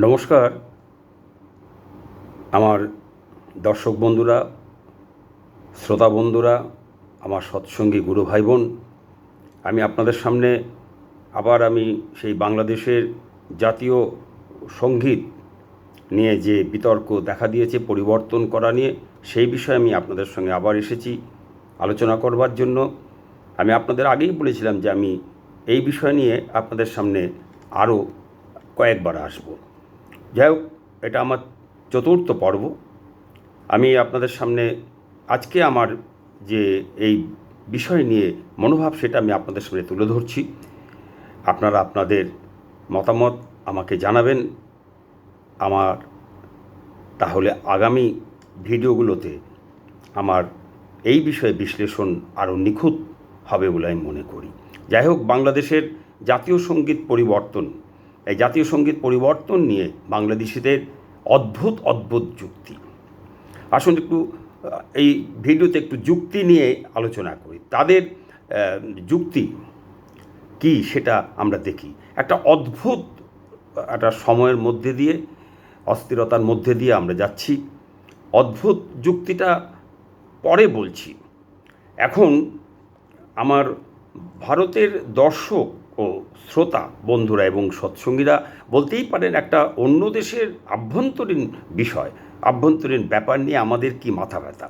নমস্কার। আমার দর্শক বন্ধুরা, শ্রোতা বন্ধুরা, আমার সৎসঙ্গী গুরু ভাই বোন আমি আপনাদের সামনে আবার আমি সেই বাংলাদেশের জাতীয় সংগীত নিয়ে যে বিতর্ক দেখা দিয়েছে, পরিবর্তন করা নিয়ে, সেই বিষয়ে আমি আপনাদের সঙ্গে আবার এসেছি আলোচনা করবার জন্য। আমি আপনাদের আগেই বলেছিলাম যে আমি এই বিষয় নিয়ে আপনাদের সামনে আরও কয়েকবার আসব। যাই হোক এটা আমার চতুর্থ পর্ব। আমি আপনাদের সামনে আজকে আমার যে এই বিষয় নিয়ে মনোভাব, সেটা আমি আপনাদের সামনে তুলে ধরছি। আপনারা আপনাদের মতামত আমাকে জানাবেন। আমার তাহলে আগামী ভিডিওগুলোতে আমার এই বিষয়ে বিশ্লেষণ আরও নিখুঁত হবে বলে আমি মনে করি। যাই হোক বাংলাদেশের জাতীয় সংগীত পরিবর্তন এই জাতীয় সংগীত পরিবর্তন নিয়ে বাংলাদেশিদের অদ্ভুত অদ্ভুত যুক্তি। আসুন একটু এই ভিডিওতে একটু যুক্তি নিয়ে আলোচনা করি। তাদের যুক্তি কি সেটা আমরা দেখি। একটা অদ্ভুত, একটা সময়ের মধ্যে দিয়ে, অস্থিরতার মধ্যে দিয়ে আমরা যাচ্ছি। অদ্ভুত যুক্তিটা পরে বলছি। এখন আমার ভারতের দর্শক ও শ্রোতা, বন্ধুরা এবং সৎসঙ্গীরা বলতেই পারেন একটা অন্য দেশের আভ্যন্তরীণ বিষয়, আভ্যন্তরীণ ব্যাপার নিয়ে আমাদের কি মাথা ব্যথা,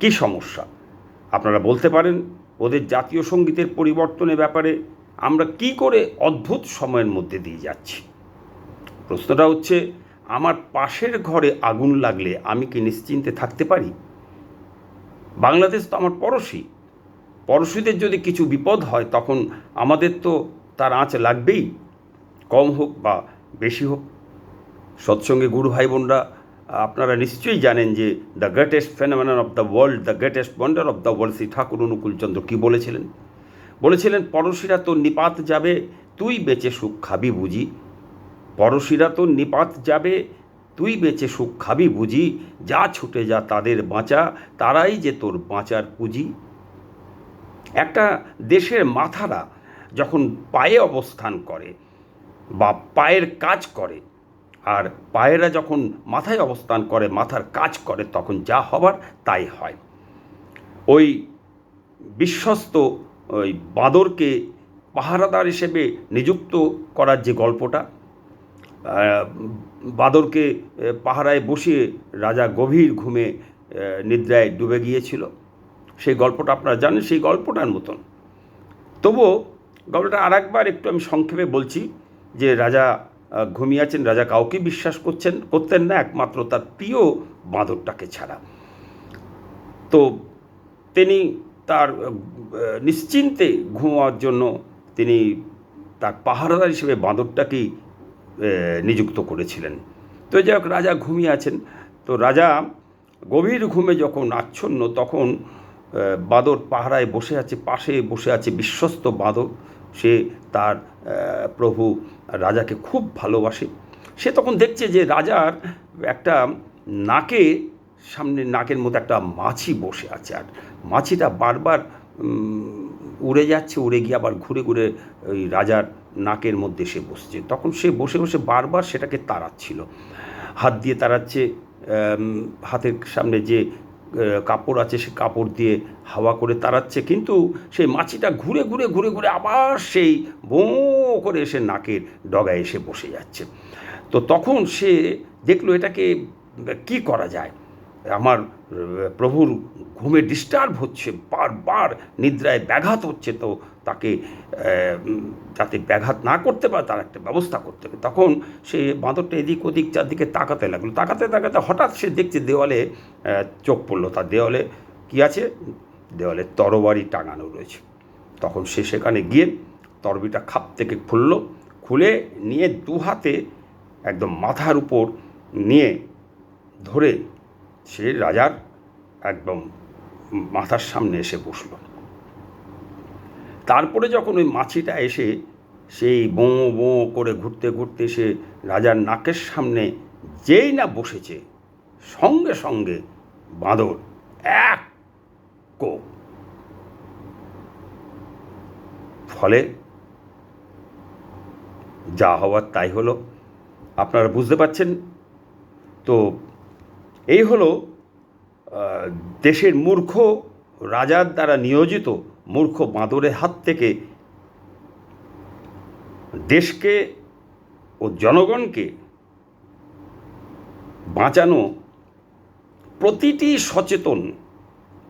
কী সমস্যা? আপনারা বলতে পারেন ওদের জাতীয় সঙ্গীতের পরিবর্তনের ব্যাপারে আমরা কি করে অদ্ভুত সময়ের মধ্যে দিয়ে যাচ্ছি? প্রশ্নটা হচ্ছে, আমার পাশের ঘরে আগুন লাগলে আমি কি নিশ্চিন্তে থাকতে পারি? বাংলাদেশ তো আমার পড়োশি পড়োশিদের যদি কিছু বিপদ হয়, তখন আমাদের তো তার আঁচ লাগবেই। কম হোক বা বেশি হোক। সৎসঙ্গে গুরু ভাই বোনরা আপনারা নিশ্চয়ই জানেন যে the greatest phenomenon of the world the greatest wonder of the world Shri Thakur Anukulchandra কী বলেছিলেন? বলেছিলেন পড়শিরা তো নিপাত যাবে, তুই বেঁচে সুখ খাবি বুঝি। পড়শিরা তো নিপাত যাবে, তুই বেঁচে সুখ খাবি বুঝি। যা ছুটে যা তাদের বাঁচা, তারাই যে তোর বাঁচার পুঁজি। একটা দেশের মাথারা যখন পায়ে অবস্থান করে বা পায়ের কাজ করে, আর পায়েরা যখন মাথায় অবস্থান করে, মাথার কাজ করে, তখন যা হবার তাই হয়। ওই বিশ্বস্ত ওই বাঁদরকে পাহারাদার হিসেবে নিযুক্ত করার যে গল্পটা বাঁদরকে পাহারায় বসিয়ে রাজা গভীর ঘুমে নিদ্রায় ডুবে গিয়েছিল। সেই গল্পটা আপনারা জানেন, সেই গল্পটার মতন। তবুও গল্পটা আর একবার একটু আমি সংক্ষেপে বলছি যে রাজা ঘুমিয়ে আছেন, রাজা কাউকে বিশ্বাস করছেন, করতেন না, একমাত্র তার প্রিয় বাঁদরটাকে ছাড়া। তো তিনি তার নিশ্চিন্তে ঘুমাওয়ার জন্য তিনি তার পাহারাদার হিসেবে বাঁদরটাকেই নিযুক্ত করেছিলেন। তো যাই হোক, রাজা ঘুমিয়ে আছেন। তো রাজা গভীর ঘুমে যখন আচ্ছন্ন, তখন বাঁদর পাহারায় বসে আছে, পাশে বসে আছে বিশ্বস্ত বাঁদর। সে তার প্রভু রাজাকে খুব ভালোবাসে। সে তখন দেখছে যে রাজার একটা নাকে, সামনে নাকের মধ্যে একটা মাছি বসে আছে। আর মাছিটা বারবার উড়ে যাচ্ছে, উড়ে গিয়ে আবার ঘুরে ঘুরে ওই রাজার নাকের মধ্যে সে বসছে। তখন সে বসে বসে বারবার সেটাকে তাড়াচ্ছিল। হাত দিয়ে তাড়াচ্ছে হাতের সামনে যে কাপড় আছে, সে কাপড় দিয়ে হাওয়া করে তাড়াচ্ছে, কিন্তু সেই মাছিটা ঘুরে ঘুরে ঘুরে ঘুরে আবার সেই বো করে এসে নাকের ডগায় এসে বসে যাচ্ছে। তো তখন সে দেখল এটাকে, কি করা যায়? আমার প্রভুর ঘুমে ডিস্টার্ব হচ্ছে, বারবার নিদ্রায় ব্যাঘাত হচ্ছে, তো তাকে যাতে ব্যাঘাত না করতে পারে, তার একটা ব্যবস্থা করতে হবে। তখন সে বাঁদরটা এদিক ওদিক চারদিকে তাকাতে লাগল। তাকাতে তাকাতে হঠাৎ সে দেখছে দেওয়ালে চোখ পড়ল তার দেওয়ালে। কি আছে? দেওয়ালে তরবারি টাঙানো রয়েছে। তখন সে সেখানে গিয়ে তরবিটা খাপ থেকে খুললো, খুলে নিয়ে দু হাতে একদম মাথার উপর নিয়ে ধরে সে রাজার একদম মাথার সামনে এসে বসল। তারপরে যখন ওই মাছিটা এসে সেই বো বো করে ঘুরতে ঘুরতে সে রাজার নাকের সামনে যেই না বসেছে, সঙ্গে সঙ্গে বাঁদর এক কোপ। ফলে যা হওয়ার তাই হলো। আপনারা বুঝতে পাচ্ছেন তো এই হলো দেশের মূর্খ রাজার দ্বারা নিয়োজিত মূর্খ বাঁদরের হাত থেকে দেশকে ও জনগণকে বাঁচানো প্রতিটি সচেতন,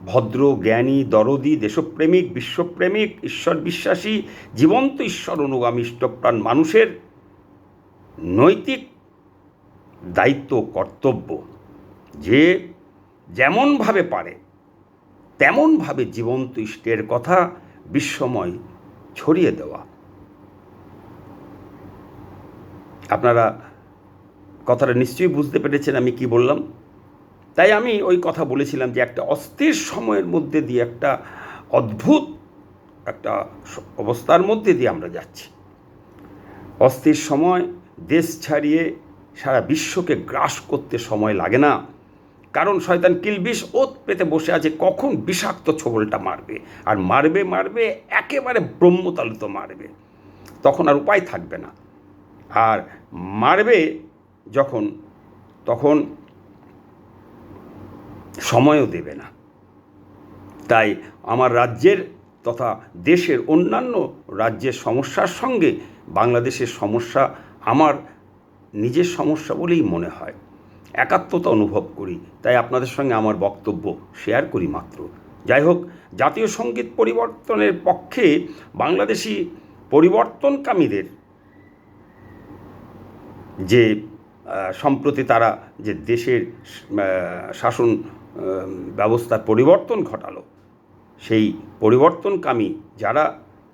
ভদ্র, জ্ঞানী, দরদি, দেশপ্রেমিক, বিশ্বপ্রেমিক, ঈশ্বর বিশ্বাসী, জীবন্ত ঈশ্বর অনুগামী, ইষ্টপ্রাণ মানুষের নৈতিক দায়িত্ব, কর্তব্য যে যেমনভাবে পারে তেমনভাবে জীবন্ত ইষ্টের কথা বিশ্বময় ছড়িয়ে দেওয়া। আপনারা কথাটা নিশ্চয়ই বুঝতে পেরেছেন আমি কি বললাম। তাই আমি ওই কথা বলেছিলাম যে একটা অস্থির সময়ের মধ্যে দিয়ে একটা অদ্ভুত একটা অবস্থার মধ্যে দিয়ে আমরা যাচ্ছি। অস্থির সময় দেশ ছাড়িয়ে সারা বিশ্বকে গ্রাস করতে সময় লাগে না। কারণ শয়তান কিলবিষ ওত পেতে বসে আছে, কখন বিষাক্ত ছোবলটা মারবে? আর মারবে মারবে, একেবারে ব্রহ্মতালিত মারবে। তখন আর উপায় থাকবে না। আর মারবে যখন, তখন সময়ও দেবে না। তাই আমার রাজ্যের তথা দেশের অন্যান্য রাজ্যের সমস্যার সঙ্গে বাংলাদেশের সমস্যা আমার নিজের সমস্যা বলেই মনে হয়। একাত্মতা অনুভব করি, তাই আপনাদের সঙ্গে আমার বক্তব্য শেয়ার করি মাত্র। যাই হোক জাতীয় সংগীত পরিবর্তনের পক্ষে বাংলাদেশি পরিবর্তনকামীদের যে সম্প্রতি তারা যে দেশের শাসন ব্যবস্থার পরিবর্তন ঘটালো, সেই পরিবর্তনকামী যারা,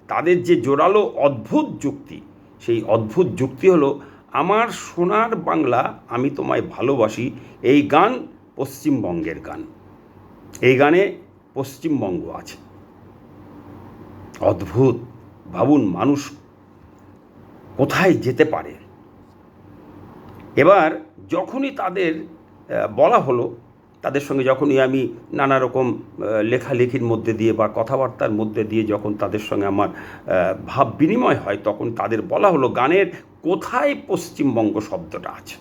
তাদের যে জোরালো অদ্ভুত যুক্তি, সেই অদ্ভুত যুক্তি হলো আমার সোনার বাংলা আমি তোমায় ভালোবাসি, এই গান পশ্চিমবঙ্গের গান। এই গানে পশ্চিমবঙ্গ আছে। অদ্ভুত ভাবুন মানুষ কোথায় যেতে পারে? এবার যখনই তাদের বলা হলো, তাদের সঙ্গে যখনই আমি নানা রকম লেখালেখির মধ্যে দিয়ে বা কথাবার্তার মধ্যে দিয়ে যখন তাদের সঙ্গে আমার ভাব বিনিময় হয়, তখন তাদের বলা হলো গানের কোথায় পশ্চিমবঙ্গ শব্দটা আছে?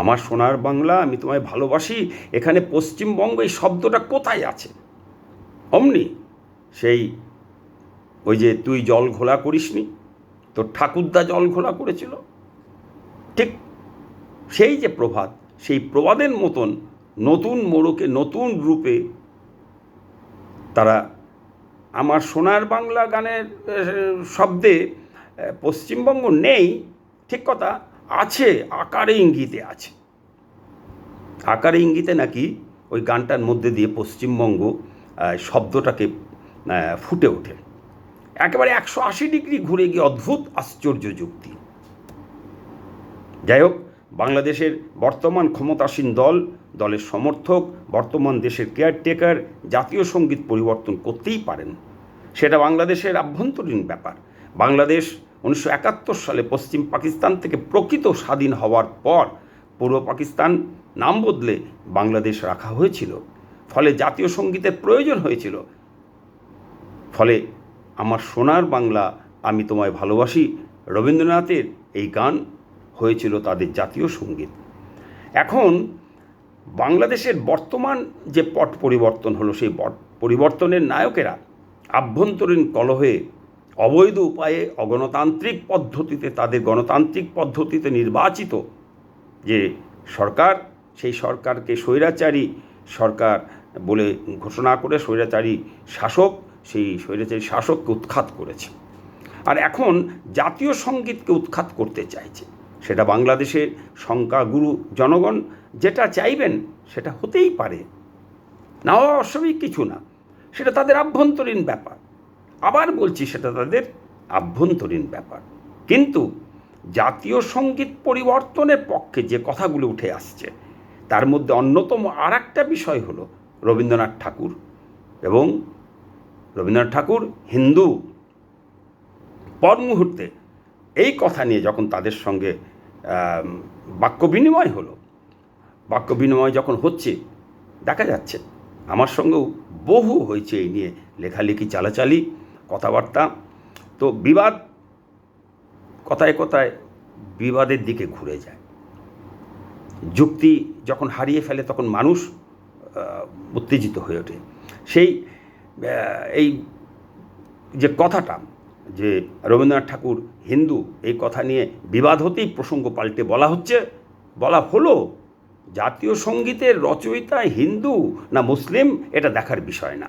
আমার সোনার বাংলা আমি তোমায় ভালোবাসি, এখানে পশ্চিমবঙ্গ এই শব্দটা কোথায় আছে? অমনি সেই ওই যে তুই জল ঘোলা করিসনি, তোর ঠাকুরদা জল ঘোলা করেছিল। ঠিক সেই যে প্রভাত, সেই প্রবাদের মতন নতুন মোড়কে নতুন রূপে তারা আমার সোনার বাংলা গানের শব্দে পশ্চিমবঙ্গ নেই, ঠিক কথা, আছে, আকারে ইঙ্গিতে আছে। আকারে ইঙ্গিতে নাকি ওই গানটার মধ্যে দিয়ে পশ্চিমবঙ্গ শব্দটাকে ফুটে ওঠে। একেবারে একশো আশি ডিগ্রি ঘুরে গিয়ে অদ্ভুত আশ্চর্য যুক্তি। যাই হোক, বাংলাদেশের বর্তমান ক্ষমতাসীন দল, দলের সমর্থক, বর্তমান দেশের কেয়ারটেকার জাতীয় সংগীত পরিবর্তন করতেই পারেন। সেটা বাংলাদেশের আভ্যন্তরীণ ব্যাপার। বাংলাদেশ উনিশশো একাত্তর সালে পশ্চিম পাকিস্তান থেকে প্রকৃত স্বাধীন হওয়ার পর পূর্ব পাকিস্তান নাম বদলে বাংলাদেশ রাখা হয়েছিল। ফলে জাতীয় সঙ্গীতের প্রয়োজন হয়েছিল। ফলে আমার সোনার বাংলা আমি তোমায় ভালোবাসি, রবীন্দ্রনাথের এই গান হয়েছিল তাদের জাতীয় সংগীত। এখন বাংলাদেশের বর্তমান যে পট পরিবর্তন হলো সেই পট পরিবর্তনের নায়কেরা আভ্যন্তরীণ কলহে অবৈধ উপায়ে অগণতান্ত্রিক পদ্ধতিতে তাদের গণতান্ত্রিক পদ্ধতিতে নির্বাচিত যে সরকার, সেই সরকারকে স্বৈরাচারী সরকার বলে ঘোষণা করে স্বৈরাচারী শাসক, সেই স্বৈরাচারী শাসককে উৎখাত করেছে। আর এখন জাতীয় সঙ্গীতকে উৎখাত করতে চাইছে। সেটা বাংলাদেশের সংখ্যাগুরু জনগণ, যেটা চাইবেন সেটা হতেই পারে। না অস্বাভাবিক কিছু না। সেটা তাদের আভ্যন্তরীণ ব্যাপার। আবার বলছি সেটা তাদের আভ্যন্তরীণ ব্যাপার। কিন্তু জাতীয় সংগীত পরিবর্তনের পক্ষে যে কথাগুলো উঠে আসছে, তার মধ্যে অন্যতম আর একটা বিষয় হলো রবীন্দ্রনাথ ঠাকুর এবং রবীন্দ্রনাথ ঠাকুর হিন্দু। পর মুহূর্তে এই কথা নিয়ে যখন তাদের সঙ্গে বাক্য বিনিময় হলো বাক্য বিনিময় যখন হচ্ছে, দেখা যাচ্ছে, আমার সঙ্গেও বহু হয়েছে এই নিয়ে লেখালেখি চালাচালি। কথাবার্তা। তো বিবাদ কথায় কথায় বিবাদের দিকে ঘুরে যায়। যুক্তি যখন হারিয়ে ফেলে তখন মানুষ উত্তেজিত হয়ে ওঠে। সেই এই যে কথাটা যে রবীন্দ্রনাথ ঠাকুর হিন্দু, এই কথা নিয়ে বিবাদ হতেই প্রসঙ্গ পাল্টে বলা হচ্ছে, বলা হলো, জাতীয় সঙ্গীতের রচয়িতা হিন্দু না মুসলিম, এটা দেখার বিষয় না।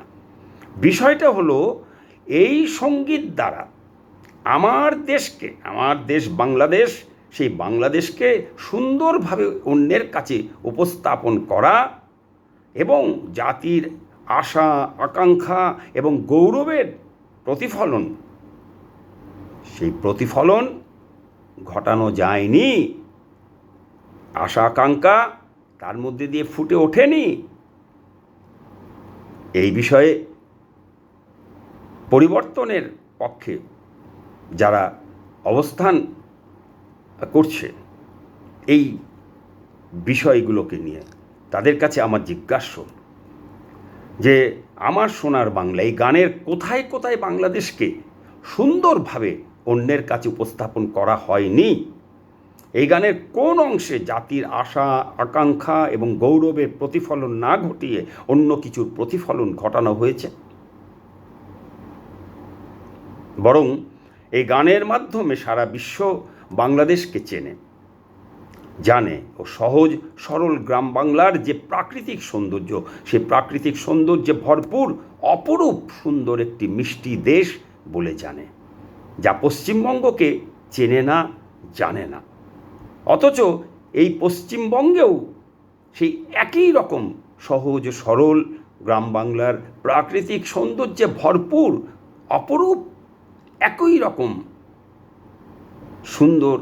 বিষয়টা হলো এই সংগীত দ্বারা আমার দেশকে, আমার দেশ বাংলাদেশ, সেই বাংলাদেশকে সুন্দরভাবে অন্যের কাছে উপস্থাপন করা এবং জাতির আশা, আকাঙ্ক্ষা এবং গৌরবের প্রতিফলন, সেই প্রতিফলন ঘটানো যায়নি। আশা আকাঙ্ক্ষা তার মধ্যে দিয়ে ফুটে ওঠেনি। এই বিষয়ে পরিবর্তনের পক্ষে যারা অবস্থান করছে এই বিষয়গুলোকে নিয়ে তাদের কাছে আমার জিজ্ঞাস্য যে আমার সোনার বাংলা, এই গানের কোথায় কোথায় বাংলাদেশকে সুন্দরভাবে অন্যের কাছে উপস্থাপন করা হয়নি? এই গানের কোন অংশে জাতির আশা, আকাঙ্ক্ষা এবং গৌরবের প্রতিফলন না ঘটিয়ে অন্য কিছুর প্রতিফলন ঘটানো হয়েছে? বরং এই গানের মাধ্যমে সারা বিশ্ব বাংলাদেশকে চেনে, জানে ও সহজ, সরল গ্রাম বাংলার যে প্রাকৃতিক সৌন্দর্য সে প্রাকৃতিক সৌন্দর্যে ভরপুর, অপরূপ সুন্দর একটি মিষ্টি দেশ বলে জানে, যা পশ্চিমবঙ্গকে চেনে না, জানে না। অথচ এই পশ্চিমবঙ্গেও সেই একই রকম সহজ, সরল গ্রাম বাংলার প্রাকৃতিক সৌন্দর্যে ভরপুর, অপরূপ একই রকম সুন্দর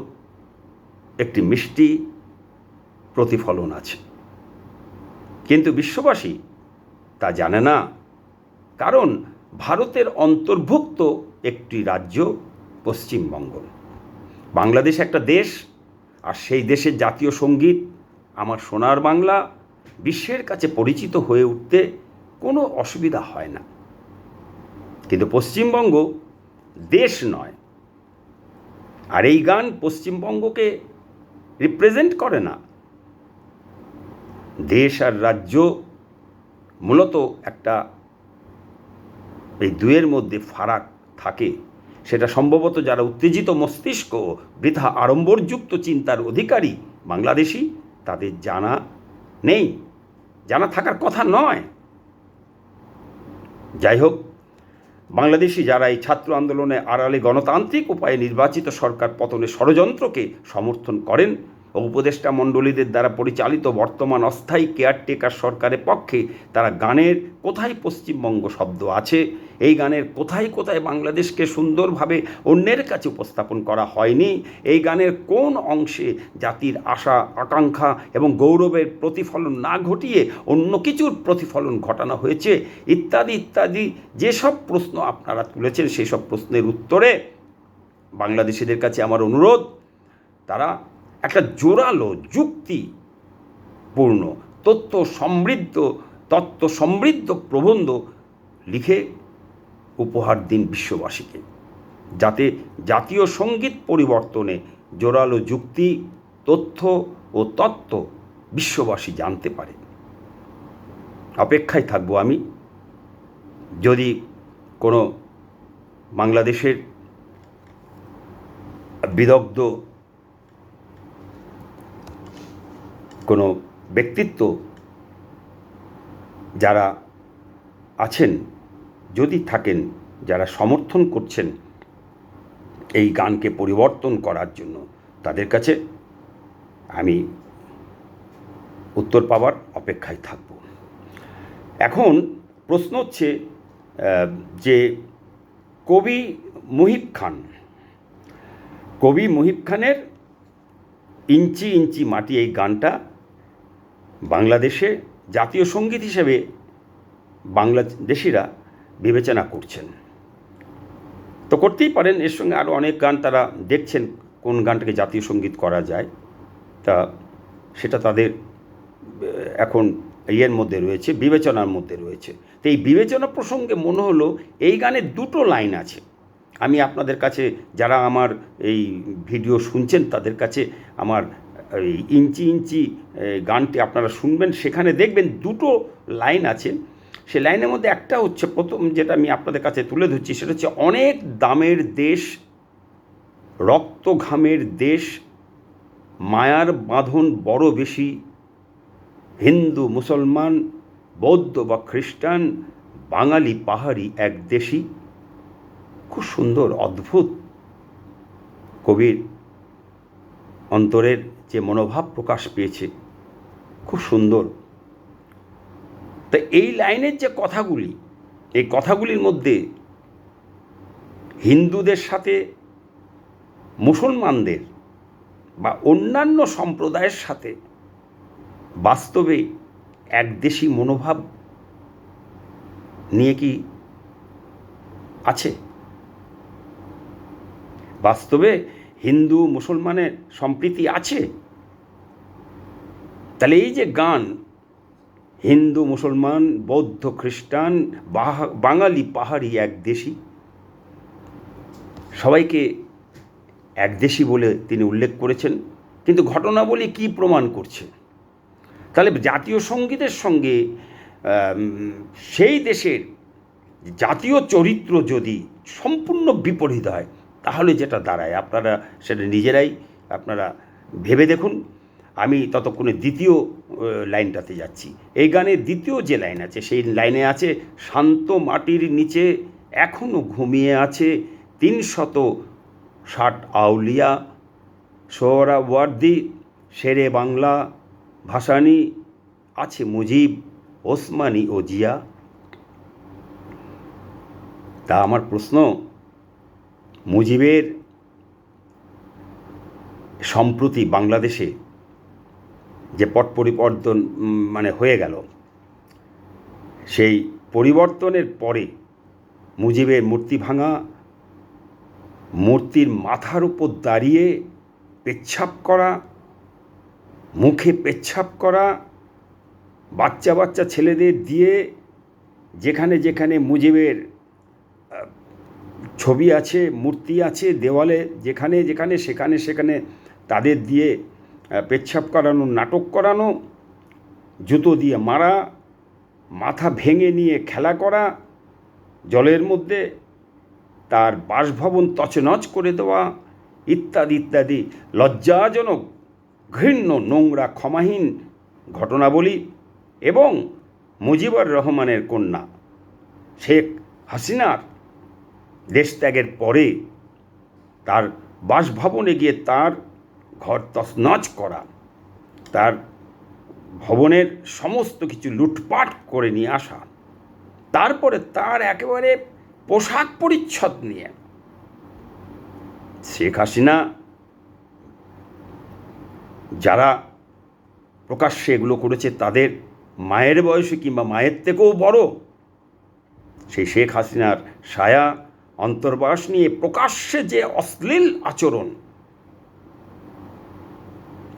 একটি মিষ্টি প্রতিফলন আছে। কিন্তু বিশ্ববাসী তা জানে না, কারণ ভারতের অন্তর্ভুক্ত একটি রাজ্য পশ্চিমবঙ্গ। বাংলাদেশ একটা দেশ, আর সেই দেশের জাতীয় সংগীত, আমার সোনার বাংলা, বিশ্বের কাছে পরিচিত হয়ে উঠতে কোনো অসুবিধা হয় না। কিন্তু পশ্চিমবঙ্গ দেশ নয়। আর এই গান পশ্চিমবঙ্গকে রিপ্রেজেন্ট করে না। দেশ আর রাজ্য মূলত একটা এই দুয়ের মধ্যে ফারাক থাকে। সেটা সম্ভবত যারা উত্তেজিত মস্তিষ্ক, বৃথা আড়ম্বরযুক্ত চিন্তার অধিকারী বাংলাদেশি, তাদের জানা নেই। জানা থাকার কথা নয়। যাই হোক বাংলাদেশি যারা এই ছাত্র আন্দোলনে আড়ালে গণতান্ত্রিক উপায়ে নির্বাচিত সরকার পতনের ষড়যন্ত্রকে সমর্থন করেন ও উপদেষ্টা মণ্ডলীদের দ্বারা পরিচালিত বর্তমান অস্থায়ী কেয়ারটেকার সরকারের পক্ষে তারা গানের কোথায় পশ্চিমবঙ্গ শব্দ আছে? এই গানের কোথায় কোথায় বাংলাদেশকে সুন্দরভাবে অন্যের কাছে উপস্থাপন করা হয়নি? এই গানের কোন অংশে জাতির আশা, আকাঙ্ক্ষা এবং গৌরবের প্রতিফলন না ঘটিয়ে অন্য কিছুর প্রতিফলন ঘটানো হয়েছে? ইত্যাদি ইত্যাদি যেসব প্রশ্ন আপনারা তুলেছেন সেই সব প্রশ্নের উত্তরে বাংলাদেশিদের কাছে আমার অনুরোধ, তারা জোরালো যুক্তিপূর্ণ তথ্য সমৃদ্ধ তত্ত্ব সমৃদ্ধ প্রবন্ধ লিখে উপহার দিন বিশ্ববাসীকে, যাতে জাতীয় সংগীত পরিবর্তনে জোরালো যুক্তি, তথ্য ও তত্ত্ব বিশ্ববাসী জানতে পারে। অপেক্ষায় থাকব আমি। যদি কোনো বাংলাদেশের বিদগ্ধ কোনো ব্যক্তিত্ব যারা আছেন, যদি থাকেন, যারা সমর্থন করছেন এই গানকে পরিবর্তন করার জন্য, তাদের কাছে আমি উত্তর পাওয়ার অপেক্ষায় থাকব। এখন প্রশ্ন হচ্ছে যে কবি মুহিব খান, কবি মুহিব খানের ইঞ্চি ইঞ্চি মাটি এই গানটা বাংলাদেশে জাতীয় সংগীত হিসেবে বাংলাদেশিরা বিবেচনা করছেন। তো করতেই পারেন, এর সঙ্গে আরও অনেক গান তারা দেখছেন, কোন গানটাকে জাতীয় সংগীত করা যায়। তা সেটা তাদের এখন ইয়ের মধ্যে রয়েছে, বিবেচনার মধ্যে রয়েছে। তো এই বিবেচনা প্রসঙ্গে মনে হলো, এই গানে দুটো লাইন আছে। আমি আপনাদের কাছে, যারা আমার এই ভিডিও শুনছেন, তাদের কাছে আমার ইঞ্চি ইঞ্চি গানটি আপনারা শুনবেন। সেখানে দেখবেন দুটো লাইন আছে। সে লাইনের মধ্যে একটা হচ্ছে প্রথম যেটা আমি আপনাদের কাছে তুলে ধরছি, সেটা হচ্ছে, অনেক দামের দেশ রক্ত ঘামের দেশ, মায়ার বাঁধন বড় বেশি, হিন্দু, মুসলমান, বৌদ্ধ বা খ্রিস্টান, বাঙালি পাহাড়ি এক দেশি। খুব সুন্দর, অদ্ভুত কবির অন্তরের যে মনোভাব প্রকাশ পেয়েছে, খুব সুন্দর। তা এই লাইনের যে কথাগুলি, এই কথাগুলির মধ্যে হিন্দুদের সাথে মুসলমানদের বা অন্যান্য সম্প্রদায়ের সাথে বাস্তবে একদেশি মনোভাব নিয়ে কি আছে? বাস্তবে হিন্দু মুসলমানের সম্প্রীতি আছে? তাহলে এই যে গান, হিন্দু, মুসলমান, বৌদ্ধ, খ্রিস্টান বাঙালি পাহাড়ি এক দেশি, সবাইকে একদেশি বলে তিনি উল্লেখ করেছেন, কিন্তু ঘটনাবলী কি প্রমাণ করছে? তাহলে জাতীয় সঙ্গীতের সঙ্গে সেই দেশের জাতীয় চরিত্র যদি সম্পূর্ণ বিপরীত হয়, তাহলে যেটা দাঁড়ায়, আপনারা সেটা নিজেরাই, আপনারা ভেবে দেখুন। আমি ততক্ষণে দ্বিতীয় লাইনটাতে যাচ্ছি। এই গানের দ্বিতীয় যে লাইন আছে, সেই লাইনে আছে, শান্ত মাটির নিচে এখনও ঘুমিয়ে আছে তিনশত ষাট আউলিয়া সোহরাওয়ার্দি শেরে বাংলা, ভাসানি, আছে মুজিব, ওসমানী ও জিয়া। তা আমার প্রশ্ন, মুজিবের সম্প্রতি বাংলাদেশে যে পট পরিবর্তন মানে হয়ে গেল, সেই পরিবর্তনের পরে মুজিবের মূর্তি ভাঙা, মূর্তির মাথার উপর দাঁড়িয়ে পেচ্ছাপ করা, মুখে পেচ্ছাপ করা, বাচ্চা বাচ্চা ছেলেদের দিয়ে যেখানে যেখানে মুজিবের ছবি আছে, মূর্তি আছে, দেওয়ালে যেখানে যেখানে সেখানে সেখানে তাদের দিয়ে পেচ্ছাপ করানো, নাটক করানো, জুতো দিয়ে মারা, মাথা ভেঙে নিয়ে খেলা করা, জলের মধ্যে তার বাসভবন তছনছ করে দেওয়া, ইত্যাদি ইত্যাদি। লজ্জাজনক, ঘৃণ্য, নোংরা, ক্ষমাহীন ঘটনাবলী এবং মুজিবুর রহমানের কন্যা শেখ হাসিনার দেশত্যাগের পরে তার বাসভবনে গিয়ে তার ঘর তছনছ করা। তার ভবনের সমস্ত কিছু লুটপাট করে নিয়ে আসা। তারপরে তার একেবারে পোশাক পরিচ্ছদ নিয়ে। শেখ হাসিনা যারা প্রকাশ্যে এগুলো করেছে, তাদের মায়ের বয়সে কিংবা মায়ের থেকেও বড়, সেই শেখ হাসিনার সায়া, অন্তর্বাস নিয়ে প্রকাশ্যে যে অশ্লীল আচরণ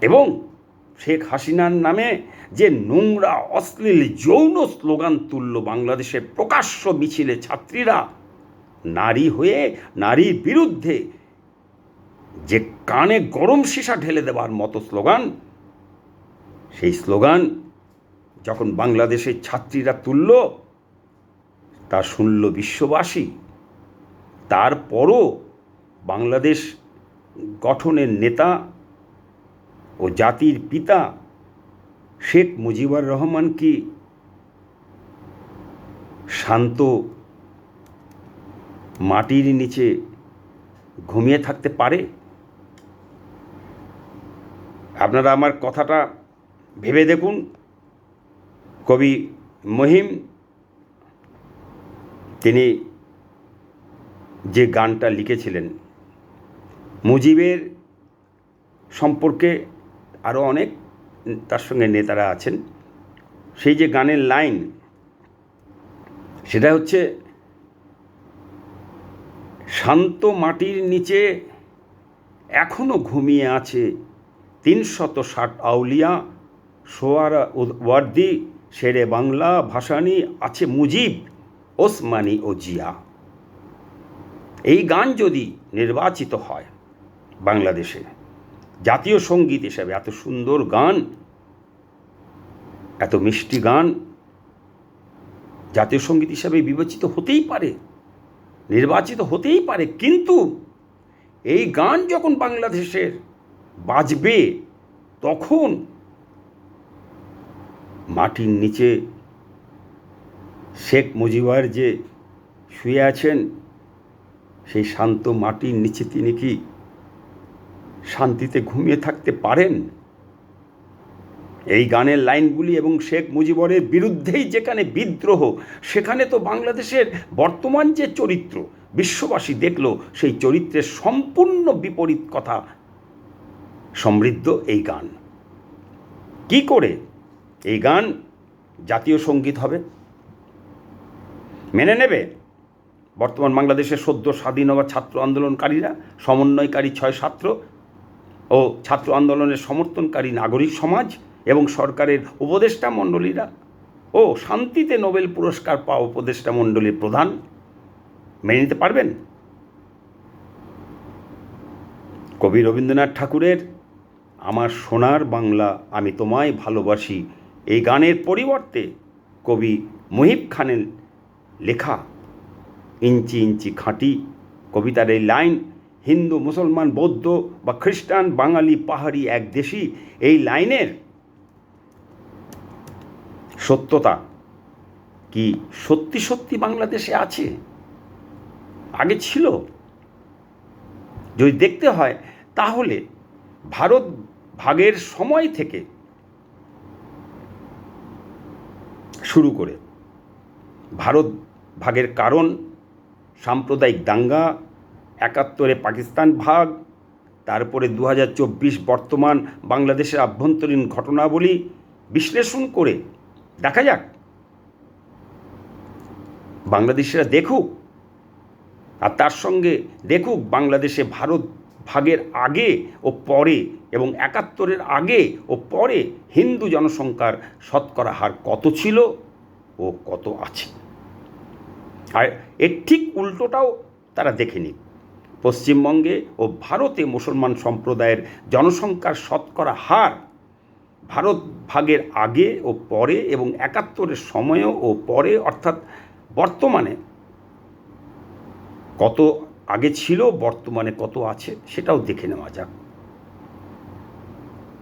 এবং শেখ হাসিনার নামে যে নোংরা, অশ্লীল, যৌন স্লোগান তুলল বাংলাদেশের প্রকাশ্য মিছিলে ছাত্রীরা, নারী হয়ে নারীর বিরুদ্ধে যে কানে গরম সীসা ঢেলে দেওয়ার মতো স্লোগান, সেই স্লোগান যখন বাংলাদেশের ছাত্রীরা তুলল, তা শুনল বিশ্ববাসী। তারপরও বাংলাদেশ গঠনের নেতা ও জাতির পিতা শেখ মুজিবুর রহমান কি শান্ত মাটির নিচে ঘুমিয়ে থাকতে পারে? আপনারা আমার কথাটা ভেবে দেখুন। কবি মহিম, তিনি যে গানটা লিখেছিলেন, মুজিবের সম্পর্কে আরও অনেক তার সঙ্গে নেতারা আছেন। সেই যে গানের লাইন, সেটা হচ্ছে, শান্ত মাটির নিচে এখনও ঘুমিয়ে আছে তিনশত ষাট আউলিয়া, সোয়ারা ওয়ার্দি, শেরে বাংলা ভাসানি আছে মুজিব, ওসমানী ও জিয়া। এই গান যদি নির্বাচিত হয় বাংলাদেশে জাতীয় সংগীত হিসাবে, এত সুন্দর গান, এত মিষ্টি গান জাতীয় সংগীত হিসাবে বিবেচিত হতেই পারে, নির্বাচিত হতেই পারে, কিন্তু এই গান যখন বাংলাদেশের বাজবে, তখন মাটির নিচে শেখ মুজিবার যে শুয়ে আছেন, সেই শান্ত মাটির নিচে তিনি কি শান্তিতে ঘুমিয়ে থাকতে পারেন? এই গানের লাইনগুলি এবং শেখ মুজিবরের বিরুদ্ধেই যেখানে বিদ্রোহ, সেখানে তো বাংলাদেশের বর্তমান যে চরিত্র, বিশ্ববাসী দেখল, সেই চরিত্রের সম্পূর্ণ বিপরীত কথা। সমৃদ্ধ এই গান। কি করে এই গান জাতীয় সংগীত হবে? মেনে নেবে? বর্তমান বাংলাদেশের সদ্য স্বাধীন হওয়া ছাত্র আন্দোলনকারীরা, সমন্বয়কারী ছয় ছাত্র ও ছাত্র আন্দোলনের সমর্থনকারী নাগরিক সমাজ এবং সরকারের উপদেষ্টা মণ্ডলীরা। ও শান্তিতে নোবেল পুরস্কার পাওয়া উপদেষ্টা মণ্ডলীর প্রধান। মেনে নিতে পারবেন? কবি রবীন্দ্রনাথ ঠাকুরের, আমার সোনার বাংলা আমি তোমায় ভালোবাসি। এই গানের পরিবর্তে কবি মুহিব খানের লেখা, ইঞ্চি ইঞ্চি খাঁটি, কবিতার এই লাইন হিন্দু, মুসলমান, বৌদ্ধ বা খ্রিস্টান, বাঙালি, পাহাড়ি এক দেশি এই লাইনের সত্যতা কি সত্যি সত্যি বাংলাদেশে আছে? আগে ছিল। যদি দেখতে হয়, তাহলে ভারত ভাগের সময় থেকে শুরু করে ভারত ভাগের কারণ, সাম্প্রদায়িক দাঙ্গা একাত্তরে পাকিস্তান ভাগ, তারপরে দু হাজার চব্বিশ বর্তমান বাংলাদেশের আভ্যন্তরীণ ঘটনাবলী বিশ্লেষণ করে দেখা যাক। বাংলাদেশিরা দেখুক আর তার সঙ্গে দেখুক বাংলাদেশে ভারত ভাগের আগে ও পরে এবং একাত্তরের আগে ও পরে হিন্দু জনসংখ্যার শতকরা হার কত ছিল ও কত আছে। আর এর ঠিক উল্টোটাও তারা দেখে নিক। পশ্চিমবঙ্গে ও ভারতে মুসলমান সম্প্রদায়ের জনসংখ্যার শতকরা হার ভারত ভাগের আগে ও পরে এবং একাত্তরের সময়ও ও পরে, অর্থাৎ বর্তমানে কত আগে ছিল, বর্তমানে কত আছে, সেটাও দেখে নেওয়া যাক।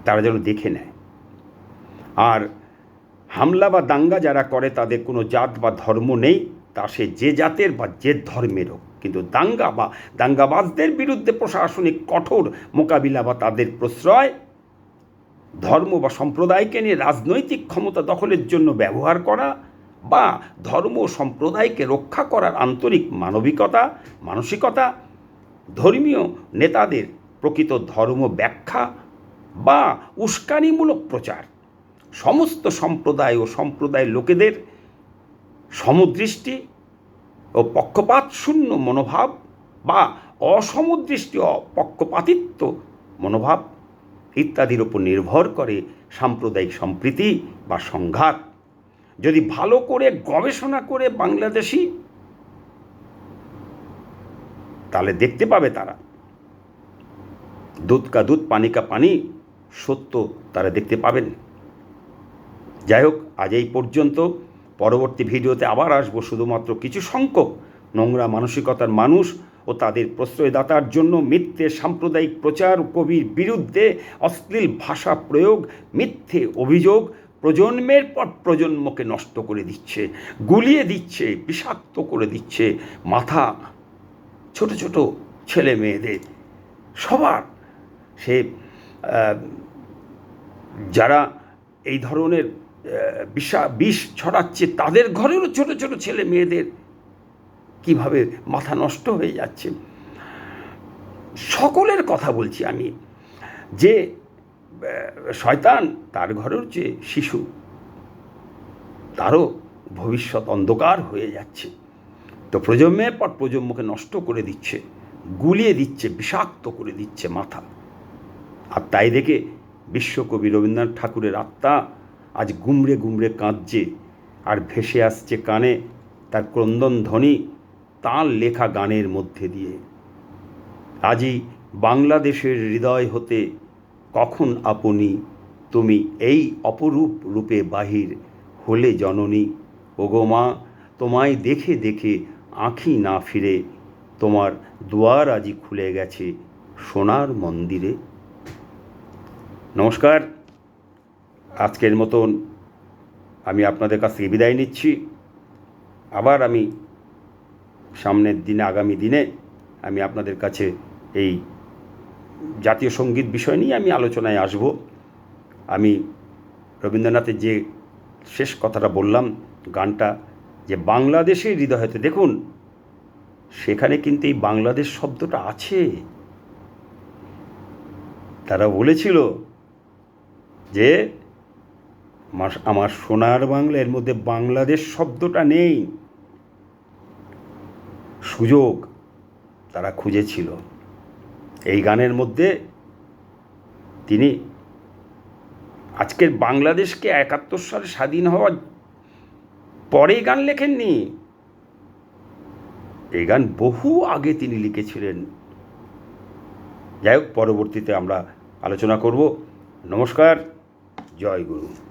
তারা যেন দেখে নেয়। আর হামলা বা দাঙ্গা যারা করে, তাদের কোনো জাত বা ধর্ম নেই, তা সে যে জাতের বা যে ধর্মের হোক কিন্তু দাঙ্গা বা দাঙ্গাবাজদের বিরুদ্ধে প্রশাসনিক কঠোর মোকাবিলা বা তাদের প্রশ্রয়, ধর্ম বা সম্প্রদায়কে নিয়ে রাজনৈতিক ক্ষমতা দখলের জন্য ব্যবহার করা বা ধর্ম সম্প্রদায়কে রক্ষা করার আন্তরিক মানবিকতা, মানসিকতা, ধর্মীয় নেতাদের প্রকৃত ধর্ম ব্যাখ্যা বা উস্কানিমূলক প্রচার, সমস্ত সম্প্রদায় ও সম্প্রদায়ের লোকেদের সমদৃষ্টি ও পক্ষপাত শূন্য মনোভাব বা অসমদৃষ্টি ও পক্ষপাতিত্ব মনোভাব ইত্যাদির উপর নির্ভর করে সাম্প্রদায়িক সম্প্রীতি বা সংঘাত। যদি ভালো করে গবেষণা করে বাংলাদেশি, তাহলে দেখতে পাবে তারা। দুধ কা দুধ, পানি কা পানি, সত্য তারা দেখতে পাবেন। যাই হোক, আজ এই পর্যন্ত। পরবর্তী ভিডিওতে আবার আসব শুধুমাত্র কিছু সংখ্যক নোংরা মানসিকতার মানুষ ও তাদের প্রশ্রয়দাতার জন্য মিথ্যে সাম্প্রদায়িক প্রচার কবির বিরুদ্ধে অশ্লীল ভাষা প্রয়োগ, মিথ্যে অভিযোগ প্রজন্মের পর প্রজন্মকে নষ্ট করে দিচ্ছে, গুলিয়ে দিচ্ছে, বিষাক্ত করে দিচ্ছে মাথা, ছোট ছোট ছেলে মেয়েদের। সবার সে যারা এই ধরনের বিষা, বিষ ছড়াচ্ছে তাদের ঘরেরও ছোট ছোট ছেলে মেয়েদের কীভাবে মাথা নষ্ট হয়ে যাচ্ছে? সকলের কথা বলছি আমি যে শয়তান তার ঘরের যে শিশু। তারও ভবিষ্যৎ অন্ধকার হয়ে যাচ্ছে। তো প্রজন্মের পর প্রজন্মকে নষ্ট করে দিচ্ছে, গুলিয়ে দিচ্ছে, বিষাক্ত করে দিচ্ছে মাথা। আর তাই দেখে বিশ্বকবি রবীন্দ্রনাথ ঠাকুরের আত্মা আজ গুমড়ে গুমড়ে কাঁদছে আর ভেসে আসছে কানে তার ক্রন্দন ধ্বনি তাঁর লেখা গানের মধ্যে দিয়ে। আজই বাংলাদেশের হৃদয় হতে কখন আপনি তুমি এই অপরূপ রূপে বাহির হলে জননী? ওগো মা, তোমায় দেখে দেখে আঁখি না ফিরে, তোমার দুয়ার আজি খুলে গেছে সোনার মন্দিরে। নমস্কার। আজকের মতন আমি আপনাদের কাছ থেকে বিদায় নিচ্ছি। আবার আমি সামনের দিনে, আগামী দিনে আমি আপনাদের কাছে এই জাতীয় সংগীত বিষয় নিয়ে আমি আলোচনায় আসব। আমি রবীন্দ্রনাথের যে শেষ কথাটা বললাম, গানটা যে বাংলাদেশের হৃদয়তে, দেখুন, সেখানে কিন্তু এই বাংলাদেশ শব্দটা আছে। তারা বলেছিল যে আমার- সোনার বাংলা, এর মধ্যে বাংলাদেশ শব্দটা নেই। সুযোগ তারা খুঁজেছিল। এই গানের মধ্যে তিনি আজকের বাংলাদেশকে একাত্তর সালে স্বাধীন হওয়ার পরেই গান লেখেননি। এই গান বহু আগে তিনি লিখেছিলেন। যাই হোক, পরবর্তীতে আমরা আলোচনা করব। নমস্কার, জয় গুরু।